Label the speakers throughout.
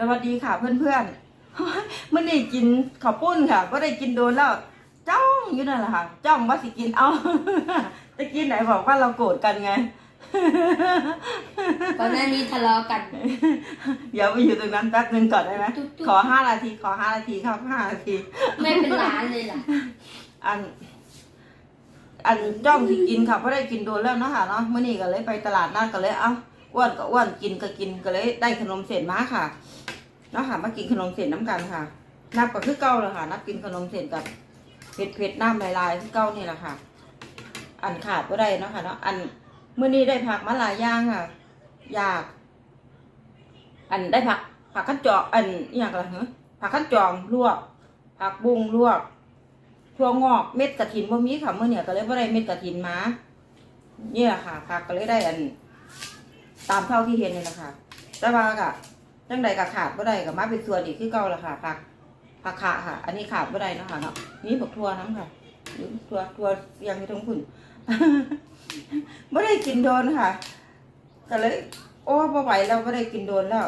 Speaker 1: สวัสดีค่ะเพื่อนๆมื่อนี้กินข้าวปุ้นค่ะก็ได้กินโดนแล้วจ้องอยู่นั่นแหละค่ะ จ้องว่าสิกินเอาจะกินไหนบอกว่าเราโกรธกันไง
Speaker 2: ก่อนหน้านี้ทะเลาะกัน
Speaker 1: เดี๋ยวไปอยู่ตรงนั้นแป๊บนึงก่อนได้ไหม
Speaker 2: ตุ๊บๆ
Speaker 1: ขอห้านาที ขอห้านาทีครับห้านาที
Speaker 2: ไม่เป็นร้านเลยล่ะ
Speaker 1: อัน อันจ้องสิกินค่ะเพราะได้กินโดนแล้วเนาะค่ะเนาะเมื่อนี้ก็เลยไปตลาดนัดก็เลย เอ้า อ้วนก็อ้วนกินก็กินก็เลยได้ขนมเส้นมาค่ะเนาะค่ะมากินขนมเส้นน้ำกันค่ะ นับก็คือเก่าเลยค่ะ นับกินขนมเส้นกับเผ็ดเผ็ดๆน้ำลายๆคือเก่านี่แหละค่ะ อันขาดก็ได้เนาะค่ะเนาะอันเมื่อนี้ได้ผักมาหลายย่างค่ะ อยาก อันได้ผักผักขั้นจอกอันอหย่างไรเหรอผักขั้นจองลวก ผักบุ้งลวกทั่วงอกเม็ดกระถินบ่มีค่ะเมื่อเนี่ยก็เลยบ่ได้เม็ดกระถินมาเนี่ยค่ะผักก็เลยได้อัน ตามเท่าที่เห็นนี่แหละค่ะ แต่ว่าก็จังใดก็ขาดบ่ได้ก็มาเป็นส่วนอีกคือเก่าละค่ะผักผักขาค่ะ อันนี้ขาดบ่ได้เนาะค่ะเนาะนี่ผักทั่วน้ำค่ะหรือทั่วทั่วยังอยู่ทั้งพุ่นบ่ได้กินโดนค่ะก็เลย โอ้บ่ไหวแล้วบ่ได้กินโดนแล้ว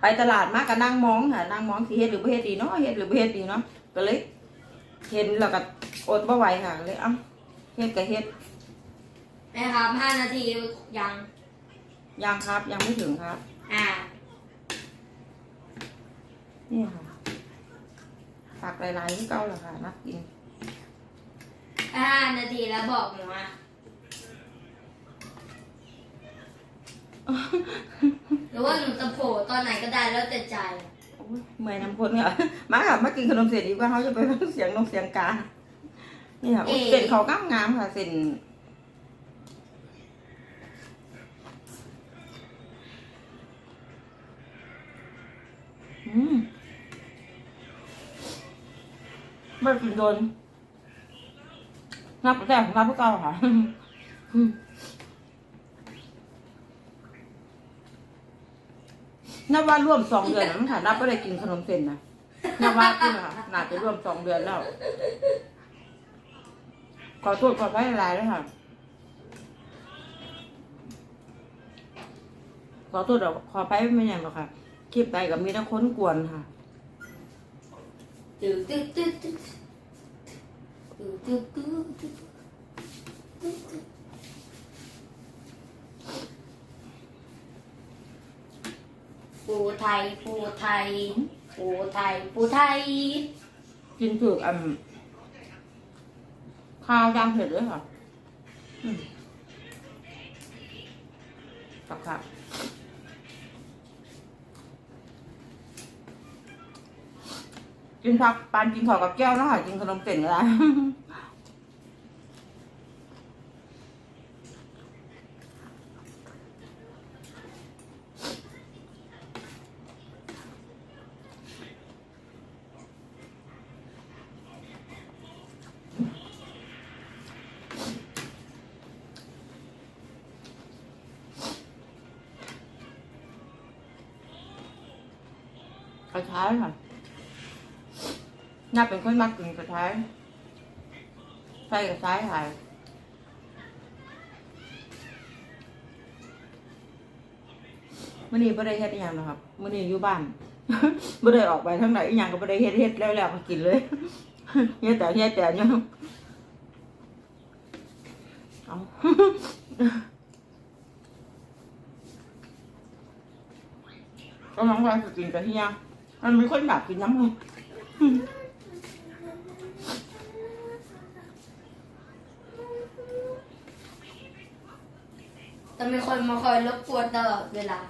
Speaker 1: ไปตลาดมากก็นั่งมองค่ะนั่งมองสิเฮ็ดหรือบ่เฮ็ดดีเนาะเฮ็ดหรือบ่เฮ็ดดีเนาะก็เลย เห็นแล้วก็อดบ่ไหวค่ะเลยเอ้าเฮ็ดก็เฮ็ด
Speaker 2: แม่ครับห้านาทียัง
Speaker 1: ยังครับยังไม่ถึงครับ
Speaker 2: อ่า
Speaker 1: นี่ค่ะผักหลายๆที่เก่าแล้วค่ะนักกิน
Speaker 2: ห้านาทีแล้วบอกหนูอะหรือว่าหนูจะโผล่ตอนไหนก็ได้แล้วแต่ใจ
Speaker 1: โอ้ยเมื่อยน้ำพ้นค่ะมาค่ะมากินขนมเสร็จดีกว่าเขาจะไปฟังเสียงนกเสียงกา นี่ค่ะโอ้ย
Speaker 2: เอ๊ะ
Speaker 1: เส้นเขาก้ามงามค่ะเส้น ไม่กินโดนนับแต่ของเราพวกเราค่ะนับว่าร่วมสองเดือนแล้วมั้งค่ะนับไม่ได้กินขนมเส้นนะนับว่าขึ้นค่ะน่าจะร่วมสองเดือนแล้ว ขอโทษขออภัยหลายๆด้วค่ะ ขอโทษขออภัยไม่ย่างหรอกค่ะ คลิปใดกับมีแต่คนกวนค่ะ
Speaker 2: ตึ๊ดตึ๊ดตึ๊ดตึ๊ดตึ๊ดตึ๊ดตึ๊ดตึ๊ดปูไทยปูไทยปูไทยปูไทย
Speaker 1: กินถึกอันข้าวยำเผ็ดด้วยค่ะอืมกับค่ะ กินผักปานกินข้าวกับแก้วนะคะกินขนมเส้นก็ได้กระท้ายค่ะ น่าเป็นคนมากกินกระท้ายใส่กระท้ายค่ะมื่อนี้ไม่ได้เฮ็ดอหย่างนะครับมื่อนี้อยู่บ้านไม่ได้ออกไปทั้งไหนอหย่างก็ไม่ได้เฮ็ดเฮ็ดแล้วแล้วก็กินเลยเฮ็ดแต่เฮ็ดแต่เนี่ยเอาก็น้องวายกินกระเทียมมันมีคนอยากกินน้ำมัน
Speaker 2: มีคนมาคอยรบกวนตลอดเวลา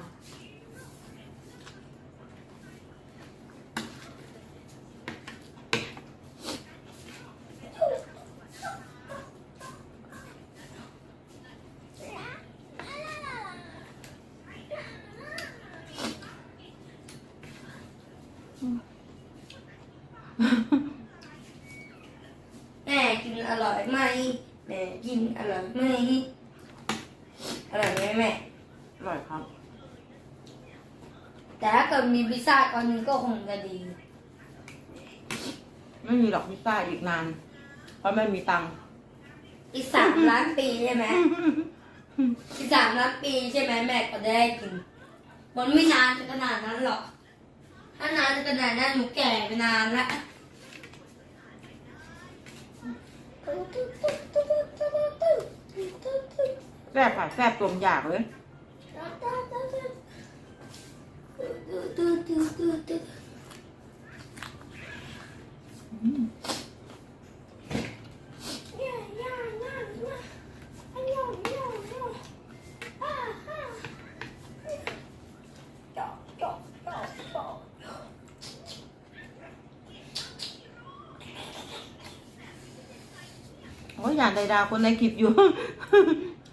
Speaker 2: แม่กินอร่อยไหมแม่กินอร่อยไหม ร่อยไหมแม่
Speaker 1: อร่อยครับ
Speaker 2: แต่ถ้าเกิดมีพิซซ่าตอนนี้ก็คงจะดี
Speaker 1: ไม่มีหรอกพิซซ่าอีกนาน เพราะไม่มีตังค์
Speaker 2: อีกสามล้านปีใช่ไหม อีกสามล้านปีใช่ไหมแม่ก็ได้กิน มันไม่นานจะขนาดนั้นหรอก ถ้านานจะขนาดนั้นหนูแก่ไปนานละ
Speaker 1: แซ่บค่ะแซ่บตวมอยากเลยโอ้ยอยากได้ดาวคนในคลิปอยู่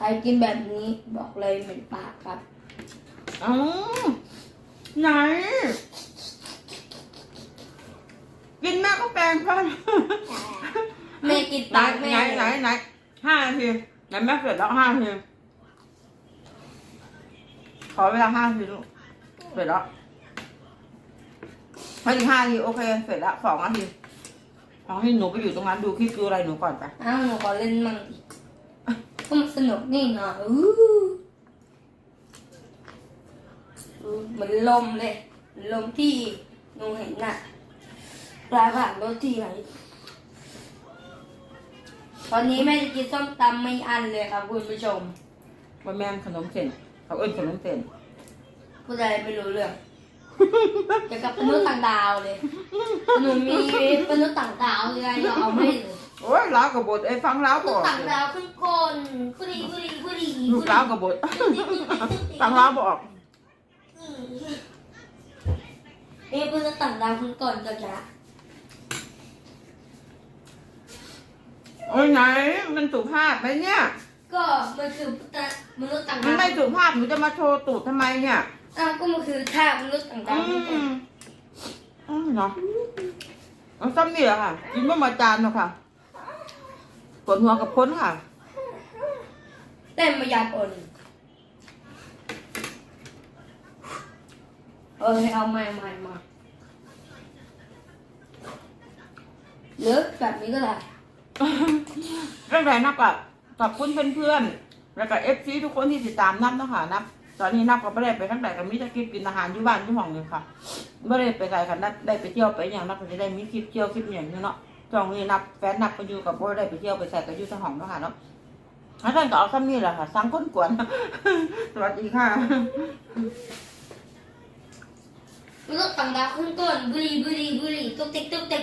Speaker 2: ครกินแบบนี้บอกเลยเหม็นปากครับ
Speaker 1: เอ้าไหน กินแม่ก็แปลงฟัน
Speaker 2: แม่กิน
Speaker 1: ไหน
Speaker 2: ปากแม่
Speaker 1: ไหนไหนไหนห้านาทีไหนแม่เสร็จแล้วห้านาทีขอเวลาห้านาทีลูกเสร็จแล้วให้ถึงห้านาทีโอเคเสร็จแล้วสองนาทีสองนาทีหนูไปอยู่ตรงนั้นดูคลิปดูอะไรหนูก่อนไป
Speaker 2: อ้าวหนูขอเล่นมั่งดิก็ มันสนุกนี่นะอู้อู้เหมือนลมเลยเหมือนลมที่หนูเห็นน่ะปลายผ่านรถที่ไหนตอนนี้แม่จะกินส้มตำไม่อันเลยครับคุณผู้ชม
Speaker 1: ว่าแม่นขนมเส้นเขาเอิ้นขนมเส้น
Speaker 2: พูดอะไรไม่รู้เรื่องเกี่ยวกับมนุษย์ต่างดาวเลยหนูมีมนุษย์ต่างดาวเลยเราเอาไม่เลย
Speaker 1: โอ้ยล้าวกับบดไอ้ยฟังล้าว
Speaker 2: ม
Speaker 1: บ
Speaker 2: นุษ
Speaker 1: อก
Speaker 2: ย์ต่างดาวขึ้นก้นกุดีกุดีกุดี
Speaker 1: ลูกล้าวกับบดฟังล้าวบอก
Speaker 2: เอ้มนุษย์ต่างดาวขึ้นก้นก็จะ
Speaker 1: โอ้ยไหน มันสุภาพไหมเนี่ย
Speaker 2: ก็มันคือมนุษย์ต่าง
Speaker 1: มัน
Speaker 2: ดาว
Speaker 1: ไม่สุภาพหนูจะมาโชว์ตูดทำไมเนี่ย
Speaker 2: อ้าวก็มันคือท่ามนุษย์ต่างดา
Speaker 1: อื
Speaker 2: วขึ้นก้น
Speaker 1: มอืมเนาะเอาซ้ำนี่แหละค่ะกินว่ามาจานเนาะค่ะ ปวดหัวกับพ้นค่ะ
Speaker 2: เต้นมายากลเออเอาใหม่ใหม่มาหรือแบบนี้ก็ได้
Speaker 1: เรื่องไรนับกับขอบคุณเพื่อนๆ แล้วก็เอฟซีทุกคนที่ติดตามนับเนาะคะนับ ตอนนี้นับก็ไม่ได้ไปตั้งแต่กับมิตรกิจกินอาหารอยู่บ้านอยู่ห้องเลยค่ะไม่ได้ไปไกลค่ะนับได้ไปเที่ยวไปอย่างนับก็จะได้มีคลิปเที่ยวคลิปอย่างนี้เนาะ จองนี้นับแฟนนับไปอยู่กับบ่ได้ไปเที่ยวไปใส่ก็อยู่ที่ห้องเนาะค่ะเนาะแล้วท่านก็เอาซ้ำนี่แหละค่ะสังคนกวนสวัสดีค่ะ
Speaker 2: รถต่างดาวขึ้นต้นบุรีบุรีบุรีตุ๊กติ๊กตุ๊กติ๊ก